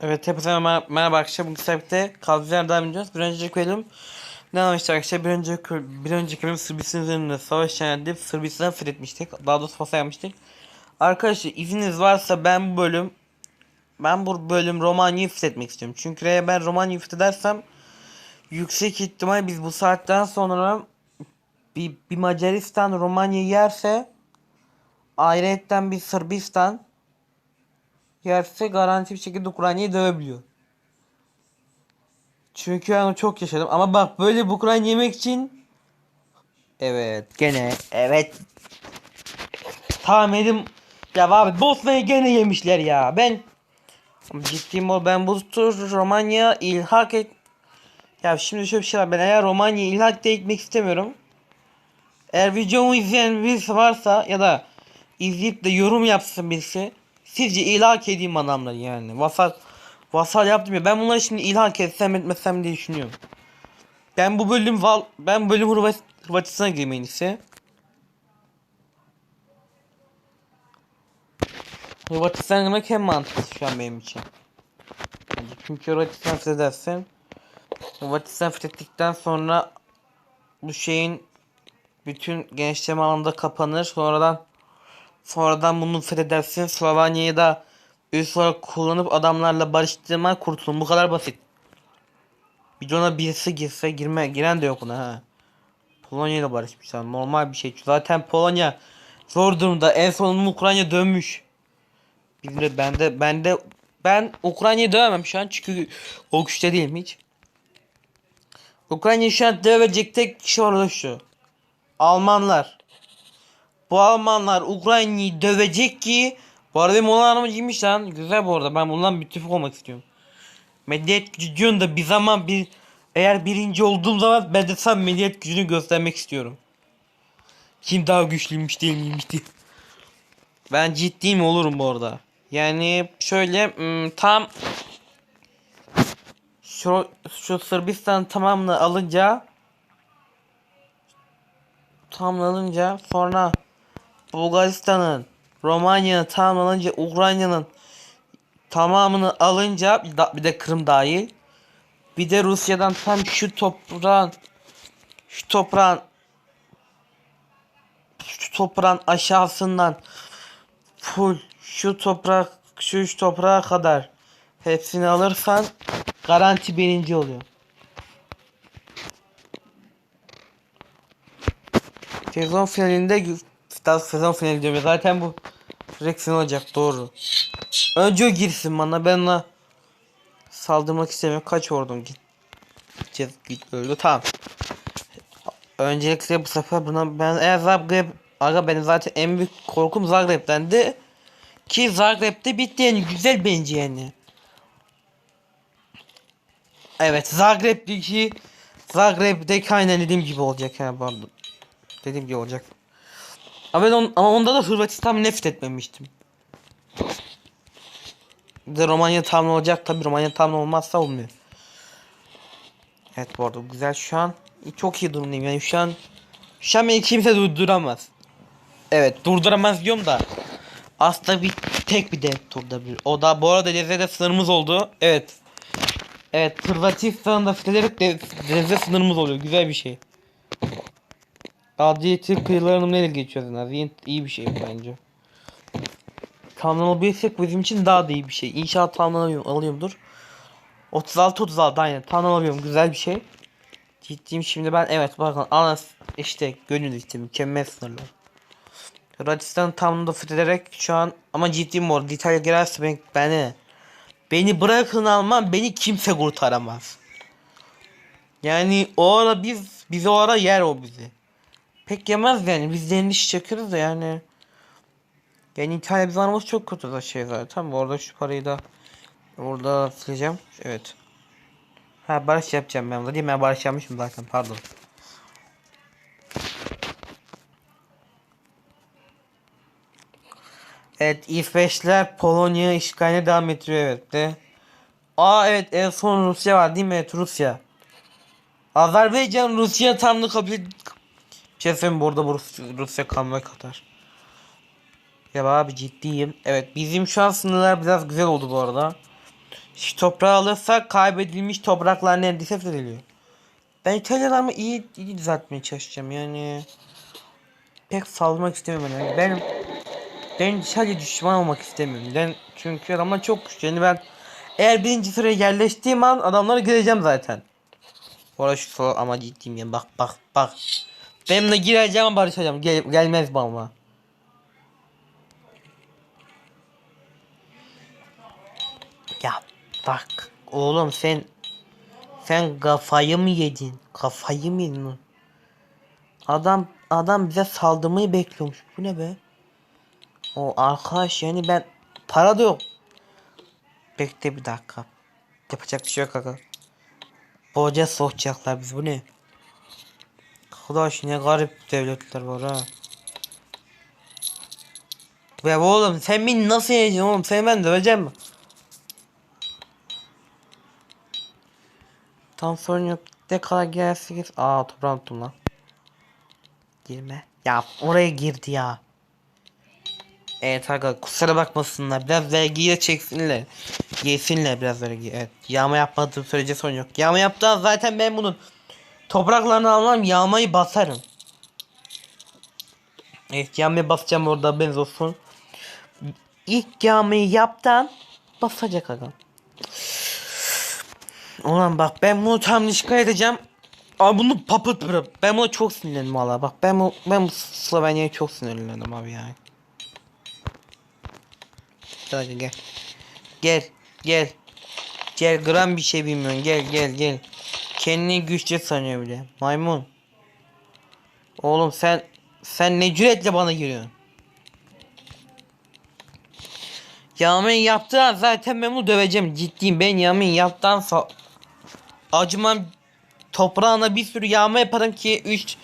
Evet hepinize merhaba, merhaba arkadaşlar. Bugün sebepte kaldığımız yerden ediyoruz. Bir önceki bölüm ne yapmıştık arkadaşlar? Bir önceki, bir önceki bölüm Sırbistan üzerinde savaş edip Sırbistan'ı fethetmiştik. Daha doğrusu Fas'a yapmıştık. Arkadaşlar izniniz varsa ben bu bölüm ben bu bölüm Romanya'yı fethetmek istiyorum. Çünkü eğer ben Romanya'yı fethedersem yüksek ihtimal biz bu saatten sonra bir, bir Macaristan Romanya'yı yerse ayrıyetten bir Sırbistan yerse garanti bir şekilde Ukrayna'yı dövebiliyor. Çünkü ben çok yaşadım. Ama bak böyle Ukrayna yemek için Evet gene evet. Tamam edim Ya abi Bosna'yı gene yemişler ya. Ben Ciddiyim ol ben bu tur Romanya ilhak et Ya şimdi şöyle bir şey var. Ben eğer Romanya ilhak da etmek istemiyorum. Eğer videomu izleyen birisi varsa ya da izleyip de yorum yapsın birisi Sizce ilhak edeyim adamları yani. Vasal vasal yaptım ya. Ben bunları şimdi ilhak etsem etmesem diye düşünüyorum. Ben bu bölüm val ben bu bölüm Hırvat Hırvatistan'a gireyim en iyisi. Hırvatistan'a girmek hem mantıklı şu an benim için. Bence Çünkü Hırvatistan fethedersin. Hırvatistan fethettikten sonra bu şeyin bütün gençleme alanında kapanır. Sonradan Sonradan bunu fethedersin. Slovanya'yı da üst olarak kullanıp adamlarla barıştırma kurtulun. Bu kadar basit. Videona birisi girse girme giren de yok buna ha. Polonya ile barışmışlar. Normal bir şey. Zaten Polonya zor durumda. En sonunda Ukrayna dönmüş. Bizim de ben de ben de Ukrayna'yı dövemem şu an çünkü o güçte değilim hiç. Ukrayna'yı şu an dövecek tek kişi orada şu. Almanlar. Bu Almanlar Ukrayna'yı dövecek ki bu arada benim olan arama giymiş lan. Güzel bu arada. Ben bundan müttefik olmak istiyorum. Medeniyet gücü diyorsun da bir zaman bir eğer birinci olduğum zaman ben de sen medeniyet gücünü göstermek istiyorum. Kim daha güçlüymüş değil miymiş diye. Ben ciddiyim olurum bu arada. Yani şöyle hmm, tam şu, şu Sırbistan tamamını alınca tamamlanınca sonra Bulgaristan'ın, Romanya'nın tamamlanınca Ukrayna'nın tamamını alınca bir de, Kırım dahil. Bir de Rusya'dan tam şu toprağın şu toprağın şu toprağın aşağısından full şu toprak şu, şu toprağa kadar hepsini alırsan garanti birinci oluyor. Sezon finalinde daha sezon finali diyorum zaten bu final olacak doğru. Önce o girsin bana ben ona saldırmak istemiyorum. Kaç ordum git. Gideceğiz git öldü tamam. Öncelikle bu sefer buna ben eğer Zagreb Aga benim zaten en büyük korkum Zagreb'dendi. Ki Zagreb'de bitti yani güzel bence yani. Evet Zagreb'deki Zagreb'deki aynen dediğim gibi olacak yani pardon. Dediğim gibi olacak. Ama, ben on, ama onda da Hırvatistan nefret etmemiştim. De Romanya tam olacak tabi Romanya tam olmazsa olmuyor. Evet bu arada güzel şu an çok iyi durumdayım yani şu an şu an beni kimse durduramaz. Evet durduramaz diyorum da aslında bir tek bir dev turda bir. O da bu arada Denizli'de sınırımız oldu. Evet. Evet Hırvatistan'da fethederek de Denizli'de sınırımız oluyor. Güzel bir şey. Adliye Türk kıyılarını neyle en az? İyi, bir şey bence. Tamamlanabilirsek bizim için daha da iyi bir şey. İnşallah tamamlanıyorum, alıyorumdur. 36 36 aynen tamamlanıyorum güzel bir şey. Ciddiyim şimdi ben evet bakın anas işte gönül işte mükemmel sınırlar. Hırvatistan'ı tamamında fethederek şu an ama ciddiyim orada İtalya girerse ben, beni beni bırakın Alman beni kimse kurtaramaz. Yani o ara biz bizi o ara yer o bizi. Pek yemez yani biz de iş çakırız da yani. Yani İtalya bizim aramız çok kötü da şey zaten. Bu arada şu parayı da orada sileceğim. Evet. Ha barış yapacağım ben burada değil mi? Ben barış yapmışım zaten pardon. Evet İsveçler Polonya işgaline devam ettiriyor evet de. Aa evet en son Rusya var değil mi? Evet Rusya. Azerbaycan Rusya tamlık kabul şey söyleyeyim bu arada bu Rus Rusya kalmaya kadar. Ya abi ciddiyim. Evet bizim şu an sınırlar biraz güzel oldu bu arada. Şu toprağı alırsak kaybedilmiş topraklar neredeyse fethediliyor. Ben İtalyanlarımı iyi, iyi düzeltmeye çalışacağım yani. Pek salmak istemiyorum yani. Ben ben sadece düşman olmak istemiyorum. Ben çünkü adamlar çok güçlü. Yani ben eğer birinci sıraya yerleştiğim an adamları gireceğim zaten. Orası şu sol ama ciddiyim ya. Bak bak bak. Benimle gireceğim barışacağım. Gel, gelmez bana. Ya bak oğlum sen sen kafayı mı yedin? Kafayı mı yedin? Adam adam bize saldırmayı bekliyormuş. Bu ne be? O arkadaş yani ben para da yok. Bekle bir dakika. Yapacak bir şey yok kanka. Boca sokacaklar biz bu ne? Arkadaş ne garip devletler var ha. Ya oğlum sen beni nasıl yeneceksin oğlum? Seni ben döveceğim mi? Tam sorun yok. Ne kadar gelsin gir. Aa toprağı unuttum lan. Girme. Ya oraya girdi ya. Evet aga kusura bakmasınlar. Biraz vergiyi de çeksinler. Yesinler biraz vergi. Evet. Yağma yapmadığım sürece sorun yok. Yağma yaptığı zaten ben bunun topraklarını almam yağmayı basarım. Evet yağmayı basacağım orada benz olsun. İlk yağmayı yaptan basacak aga. Ulan bak ben bunu tam şikayet edeceğim. Abi bunu papıt bırak. Ben buna çok sinirlendim valla. Bak ben bu ben bu Slovenya'ya çok sinirlendim abi yani. Gel gel. Gel gel. Gel gram bir şey bilmiyorsun. Gel gel gel. Kendini güçlü sanıyor bile. Maymun. Oğlum sen sen ne cüretle bana giriyorsun? Yamin yaptığı an zaten ben bunu döveceğim. Ciddiyim ben Yamin yaptıktan sonra acımam toprağına bir sürü yağma yaparım ki 3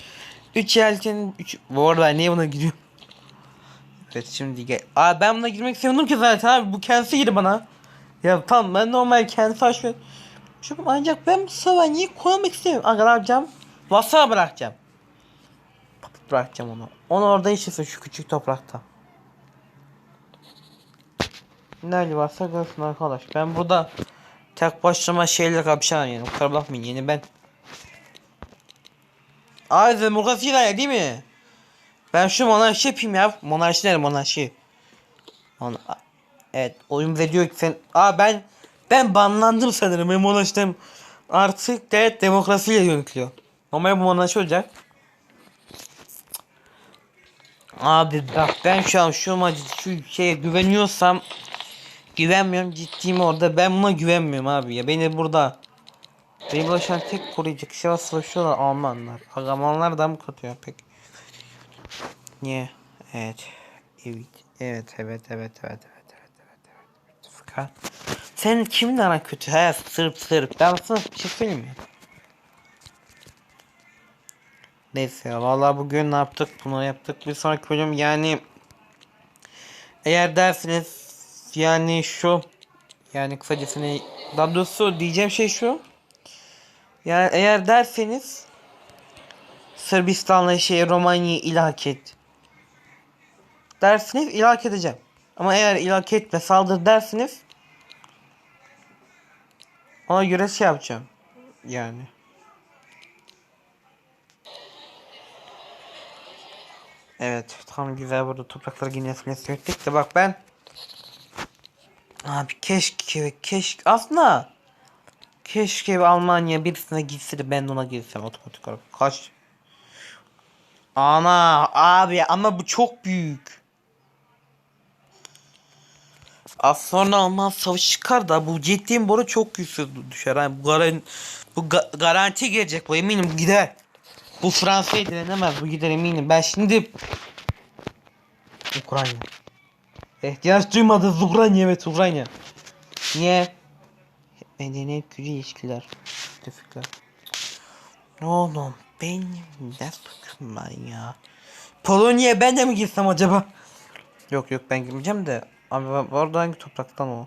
3 yelken 3 bu arada niye buna giriyorum? Evet şimdi gel. Aa ben buna girmek istiyordum ki zaten abi bu kendisi girdi bana. Ya tamam ben normal kendisi açmıyorum. Çünkü ancak ben bu savanyayı koymak istemiyorum. Ne yapacağım? Vasa bırakacağım. Papat bırakacağım onu. Onu orada yaşasın şu küçük toprakta. Nerede varsa görsün arkadaş. Ben burada tek başıma şeyle kapışamam yani. Kusura bakmayın yeni ben. Abi demokrasi ya değil mi? Ben şu monarşi yapayım ya. Monarşi ne monarşi? Mon evet oyun bize diyor ki sen... Aa ben ben banlandım sanırım. Ben monarşiden artık devlet demokrasiyle yönetiliyor. Normal bu monarşi olacak. Abi bak ben şu an şu maçı şu şeye güveniyorsam güvenmiyorum ciddiyim orada. Ben buna güvenmiyorum abi ya. Beni burada beni bulaşan tek koruyacak şey savaşıyorlar Almanlar. Almanlar da mı katıyor? Pek. Niye? Evet. Evet evet evet evet evet evet evet evet evet. Fakat sen kiminle aran kötü? He sırp sırp ben sana bir şey mi Neyse ya vallahi bugün ne yaptık? Bunu yaptık. Bir sonraki bölüm yani eğer dersiniz yani şu yani kısacasını daha doğrusu diyeceğim şey şu. Yani eğer derseniz Sırbistan'la şey Romanya'yı ilhak et. Dersiniz ilhak edeceğim. Ama eğer ilhak etme saldır dersiniz ona göre şey yapacağım yani Evet tam güzel burada toprakları Guinness'ine sürttük de bak ben Abi keşke keşke aslında keşke Almanya birisine gitse de ben de ona girsem otomatik olarak. Kaç? Ana abi ama bu çok büyük. Az sonra Alman savaşı çıkar da bu ciddi boru çok güçsüz düşer. Yani bu, garan, bu ga garanti gelecek bu eminim gider. Bu Fransa'yı direnemez bu gider eminim. Ben şimdi Ukrayna. İhtiyaç duymadı Ukrayna evet Ukrayna. Niye? Medeniyet gücü ilişkiler. Tefikler. Oğlum benim ne suçum ya? Polonya'ya ben de mi girsem acaba? Yok yok ben girmeyeceğim de. Abi bu arada hangi topraktan o?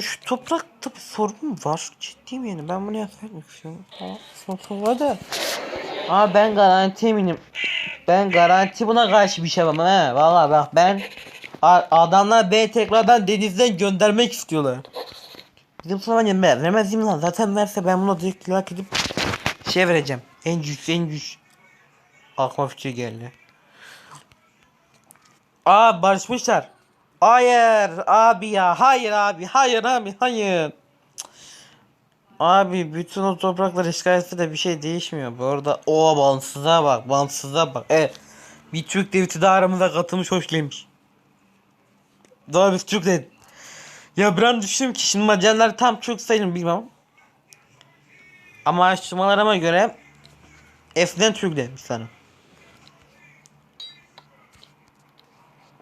Şu toprakta bir sorun var. Ciddiyim yani. Ben bunu yapmak istiyorum. Tamam. Sorun var da. Aa ben garanti eminim. Ben garanti buna karşı bir şey yapamam he. Valla bak ben adamlar beni tekrardan denizden göndermek istiyorlar. Bizim Slovenya ver, vermez değil mi lan? Zaten verse ben bunu direkt ilak edip şey vereceğim. En güç en güç. Aklıma geldi. Aa barışmışlar. Hayır abi ya. Hayır abi. Hayır abi. Hayır. Abi bütün o topraklar işgal etse de bir şey değişmiyor. Bu arada o bağımsızlığa bak. Bağımsızlığa bak. Evet. Bir Türk devleti de aramıza katılmış hoş gelmiş. Daha biz Türk devleti. Ya ben düşündüm ki şimdi Macarlar tam Türk sayılır bilmem. Ama araştırmalarıma göre eskiden Türk demiş sanırım.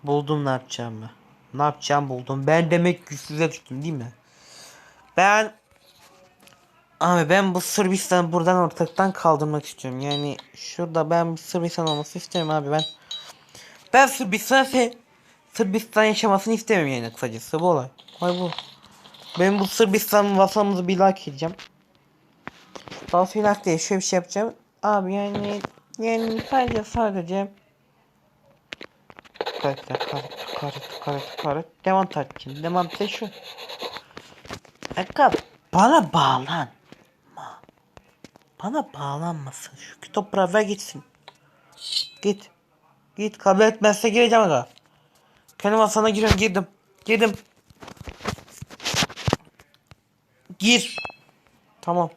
Buldum ne yapacağımı. Ne yapacağım buldum. Ben demek güçsüze düştüm değil mi? Ben Abi ben bu Sırbistan'ı buradan ortaktan kaldırmak istiyorum. Yani şurada ben bir Sırbistan olması istiyorum abi ben. Ben Sırbistan se Sırbistan yaşamasını istemiyorum yani kısacası bu olay. Ay bu. Ben bu Sırbistan vatanımızı bir like edeceğim. Daha sonra şöyle bir şey yapacağım. Abi yani yani sadece sadece Karet karet karet karet karet Devam takip Devam et şu. Eka bana bağlan. Bana bağlanmasın şu. Toprağa ver gitsin. Git. Git kabul etmezse gireceğim aga. Kendim sana giriyorum girdim. Girdim. Gir. Tamam.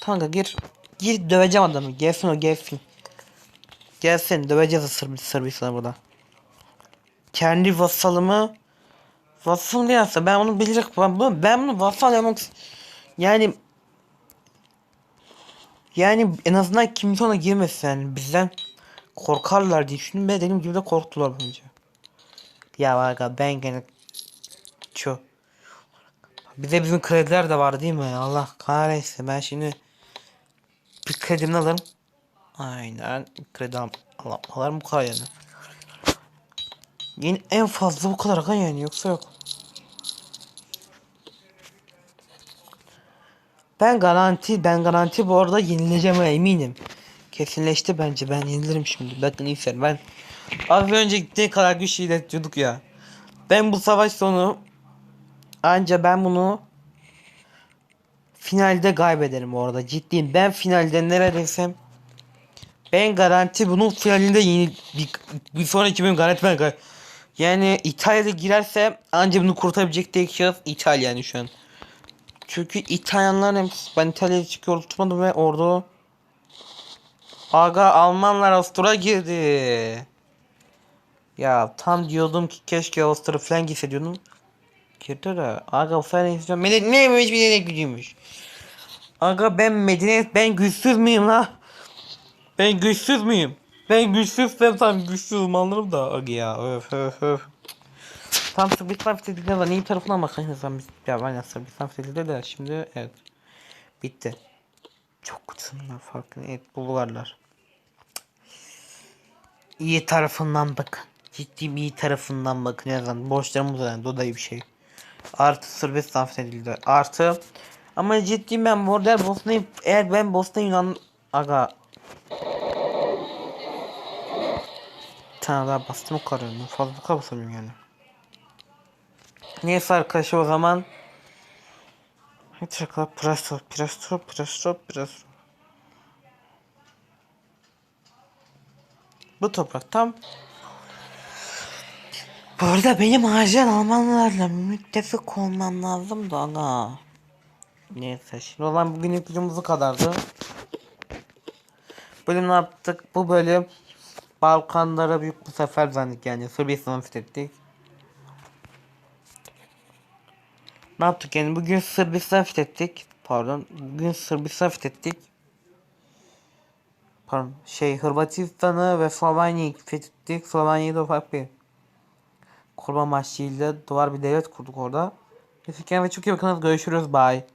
Kanka gir. Gir döveceğim adamı. Gelsin o gelsin. Gelsin döveceğiz Sırb Sırbistan'ı burada Kendi vasalımı Vasal değilse ben onu bilecek ben ben bunu vasal yapmak yani yani en azından kimse ona girmesin yani bizden korkarlar diye düşündüm ve dediğim gibi de korktular bence. Ya aga ben gene şu bize bizim krediler de var değil mi? Allah kahretsin ben şimdi bir kredimi alırım. Aynen kredi al al alırım bu kadar yani. Yine en fazla bu kadar aga yani yoksa yok. Ben garanti ben garanti bu arada yenileceğime eminim. Kesinleşti bence ben yenilirim şimdi. Bakın iyisen ben az önce gittiği kadar güç iletiyorduk ya. Ben bu savaş sonu anca ben bunu finalde kaybederim orada ciddiyim. Ben finalde neredeysem ben garanti bunun finalinde yeni bir, bir sonraki bölüm garanti ben yani İtalya'da girerse anca bunu kurtarabilecek tek şahıs İtalya yani şu an. Çünkü İtalyanlar hepsi ben İtalya'ya çıkıyor tutmadım ve orada Aga Almanlar Avusturya girdi. Ya tam diyordum ki keşke Avusturya falan girse diyordum. Girdi de Aga falan istiyorum. Medeniyet neymiş medeniyet gücüymüş. Aga ben medeniyet ben güçsüz müyüm la? Ben güçsüz müyüm? Ben güçsüzsem tam güçsüzüm anlarım da aga ya öf öf öf. Tam Sırbistan fethedildi de neyin tarafından bakın sen biz ya ben ya Sırbistan fethedildi de şimdi evet bitti. Çok kısımlar farklı evet bulvarlar. İyi tarafından bakın. Ciddi iyi tarafından bakın yazan borçlarımız yani o da iyi bir şey. Artı Sırbistan fethedildi. Artı ama ciddi ben modern Bosna'yı eğer ben Bosna Yunan aga bir tane daha bastım o kadar? Fazla basamıyorum yani. Neyse arkadaşlar o zaman Hadi şaka Presto Presto Presto Presto Bu toprak tam Bu arada benim acilen Almanlarla müttefik olmam lazım da aga Neyse şimdi olan bugünlük videomuz bu kadardı Bölüm ne yaptık bu bölüm Balkanlara büyük bu sefer zannet yani Sırbistan'ı fethettik Ne yaptık yani bugün Sırbistan fethettik. Pardon. Bugün Sırbistan fethettik. Pardon. Şey Hırvatistan'ı ve Slovanya'yı fethettik. Slovanya'yı da ufak bir kurban maçıyla duvar bir devlet kurduk orada. Neyse kendinize çok iyi bakın. Görüşürüz. Bye.